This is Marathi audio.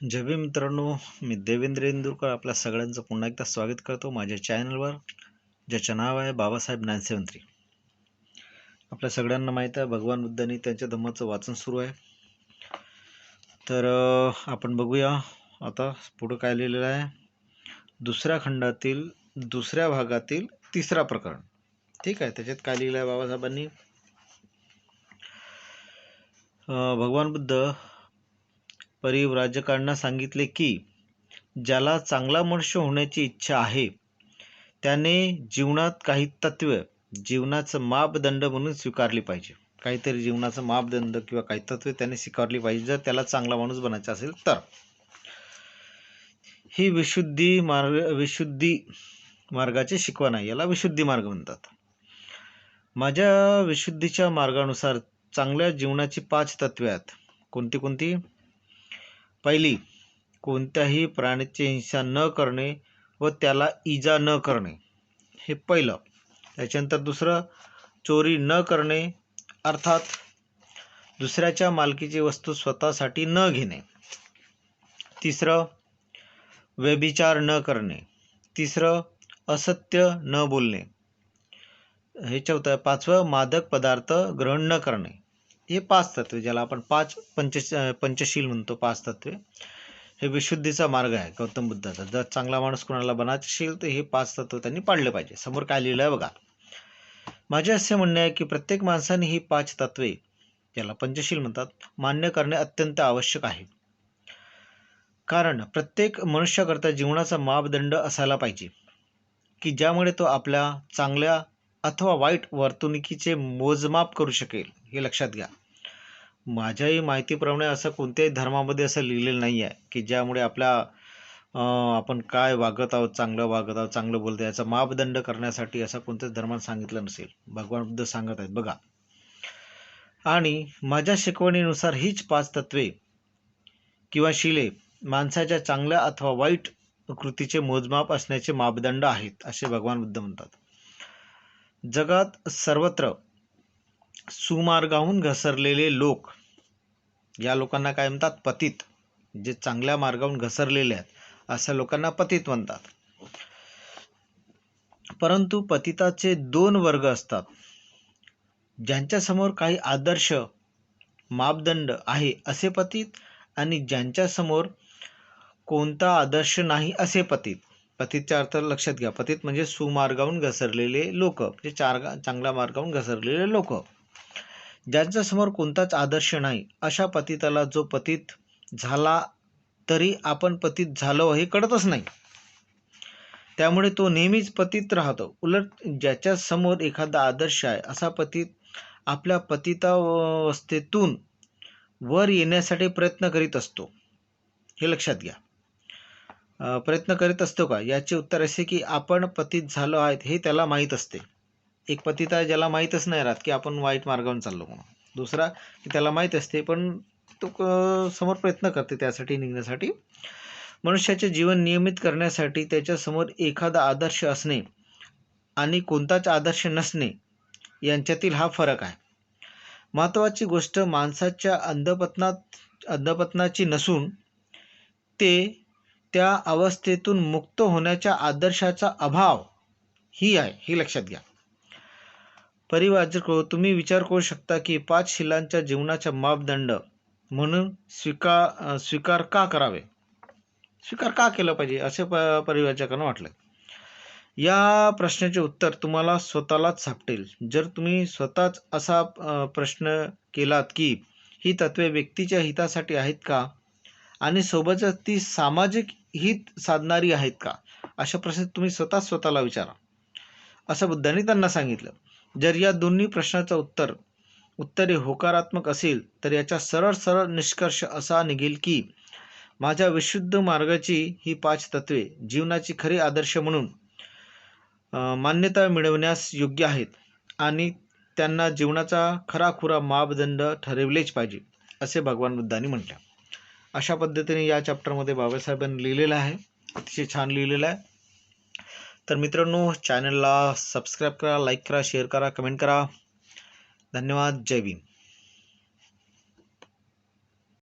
जय मित्रांनो मी देवेंद्र इंदुरकर आपल्या सगळ्यांचं पुन्हा एकदा स्वागत करतो माझ्या चॅनलवर ज्याचं नाव आहे बाबासाहेब नाईन सेवन थ्री आपल्या सगळ्यांना माहीत आहे भगवान बुद्धांनी त्यांच्या धम्माचं वाचन सुरू आहे. तर आपण बघूया आता पुढं काय लिहिलेलं आहे. दुसऱ्या खंडातील दुसऱ्या भागातील तिसरा प्रकरण. ठीक आहे त्याच्यात काय लिहिलं आहे बाबासाहेबांनी? भगवान बुद्ध परिव्राजकांना सांगितले की ज्याला चांगला मनुष्य होण्याची इच्छा आहे त्याने जीवनात काही तत्व जीवनाचं मापदंड म्हणून स्वीकारली पाहिजे. काहीतरी जीवनाचं मापदंड किंवा काही तत्वे त्याने स्वीकारली पाहिजे जर त्याला चांगला माणूस बनायचा असेल तर. ही विशुद्धी मार्ग विशुद्धी मार्गाची शिकवण आहे याला विशुद्धी मार्ग म्हणतात. माझ्या विशुद्धीच्या मार्गानुसार चांगल्या जीवनाची पाच तत्वे आहेत. कोणती कोणती? पहिली कोणत्याही प्राण्याची हिंसा न करणे व त्याला इजा न करणे. हे पहिलं. त्याच्यानंतर दुसरं चोरी न करणे अर्थात दुसऱ्याच्या मालकीची वस्तू स्वतःसाठी न घेणे. तिसरं व्यभिचार न करणे. तिसरं असत्य न बोलणे. हे चौथं पाचवं मादक पदार्थ ग्रहण न करणे. हे पाच तत्वे ज्याला आपण पाच पंच पंचशील म्हणतो पाच तत्वे. हे विशुद्धीचा मार्ग आहे गौतम बुद्धाचा. जर चांगला माणूस कोणाला बनाशील तर हे पाच तत्व त्यांनी पाळले पाहिजे. समोर काय लिहिलं आहे बघा. माझे असे म्हणणे आहे की प्रत्येक माणसाने ही पाच तत्वे ज्याला पंचशील म्हणतात मान्य करणे अत्यंत आवश्यक आहे. कारण प्रत्येक मनुष्याकरता जीवनाचा मापदंड असायला पाहिजे की ज्यामुळे तो आपल्या चांगल्या अथवा वाईट वर्तणुकीचे मोजमाप करू शकेल. हे लक्षात घ्या. माझ्याही माहितीप्रमाणे असं कोणत्याही धर्मामध्ये असं लिहिलेलं नाही आहे की ज्यामुळे आपल्या अं, आपण काय वागत आहोत चांगलं वागत आहोत चांगलं बोलतो याचा मापदंड करण्यासाठी असं कोणत्याच धर्मात सांगितलं नसेल. भगवान बुद्ध सांगत आहेत. बघा. आणि माझ्या शिकवणीनुसार हीच पाच तत्वे किंवा शिले माणसाच्या चांगल्या अथवा वाईट कृतीचे मोजमाप असण्याचे मापदंड आहेत असे भगवान बुद्ध म्हणतात. जगात सर्वत्र सुमार्गाहून घसरलेले लोक या लोकांना काय म्हणतात? पतित. जे चांगल्या मार्गाहून घसरलेले आहेत अशा लोकांना पतित म्हणतात. परंतु पतिताचे दोन वर्ग असतात. ज्यांच्यासमोर काही आदर्श मापदंड आहे असे पतित आणि ज्यांच्यासमोर कोणता आदर्श नाही असे पतित. पतितच्या अर्थ लक्षात घ्या. पतित म्हणजे सुमार्गाहून घसरलेले लोक म्हणजे चार चांगल्या मार्गाहून घसरलेले लोक. ज्यांच्यासमोर कोणताच आदर्श नाही अशा पतिताला जो पतित झाला तरी आपण पतित झालो हे कळतच नाही. त्यामुळे तो नेहमीच पतित राहतो. उलट ज्याच्या समोर एखादा आदर्श आहे असा पतित आपल्या पतितावस्थेतून वर येण्यासाठी प्रयत्न करीत असतो. हे लक्षात घ्या. प्रयत्न करीत असतो का? याचे उत्तर असे की आपण पतित झालो आहेत हे त्याला माहीत असते. एक पतिता ज्याला माहीतच नाही राहत की आपण वाईट मार्गावर चाललो म्हणून. दुसरा की त्याला माहीत असते पण तो क- समोर प्रयत्न करते त्यासाठी निघण्यासाठी. मनुष्याचे जीवन नियमित करण्यासाठी त्याच्यासमोर एखादा आदर्श असणे आणि कोणताच आदर्श नसणे यांच्यातील हा फरक आहे. महत्त्वाची गोष्ट माणसाच्या अंधपतनात अंधपतनाची नसून ते त्या अवस्थेतून मुक्त होण्याच्या आदर्शाचा अभाव ही आहे हे लक्षात घ्या. परिवारक तुम्ही विचार करू शकता की पाच शिलांच्या जीवनाचा मापदंड म्हणून स्वीकार स्वीकार का करावे? स्वीकार का केला पाहिजे असे प परिवाचकांना वाटलं या प्रश्नाचे उत्तर तुम्हाला स्वतःलाच सापटेल. जर तुम्ही स्वतःच असा प्रश्न केलात की ही तत्वे व्यक्तीच्या हितासाठी आहेत का? आणि सोबतच ती सामाजिक हित साधणारी आहेत का? अशा प्रश्न तुम्ही स्वतः स्वतःला विचारा. असं बुद्धांनी त्यांना सांगितलं. जर या दोन्ही प्रश्नाचं उत्तर उत्तरे होकारात्मक असेल तर याचा सरळ सरळ निष्कर्ष असा निघेल की माझ्या विशुद्ध मार्गाची ही पाच तत्वे जीवनाची खरी आदर्श म्हणून मान्यता मिळवण्यास योग्य आहेत आणि त्यांना जीवनाचा खराखुरा मापदंड ठरवलेच पाहिजे असे भगवान बुद्धांनी म्हटलं. अशा पद्धतीने या चॅप्टरमध्ये बाबासाहेबांनी लिहिलेलं आहे. अतिशय छान लिहिलेलं आहे. तर मित्रांनो चॅनलला सबस्क्राईब करा लाईक करा शेअर करा कमेंट करा. धन्यवाद. जय भीम.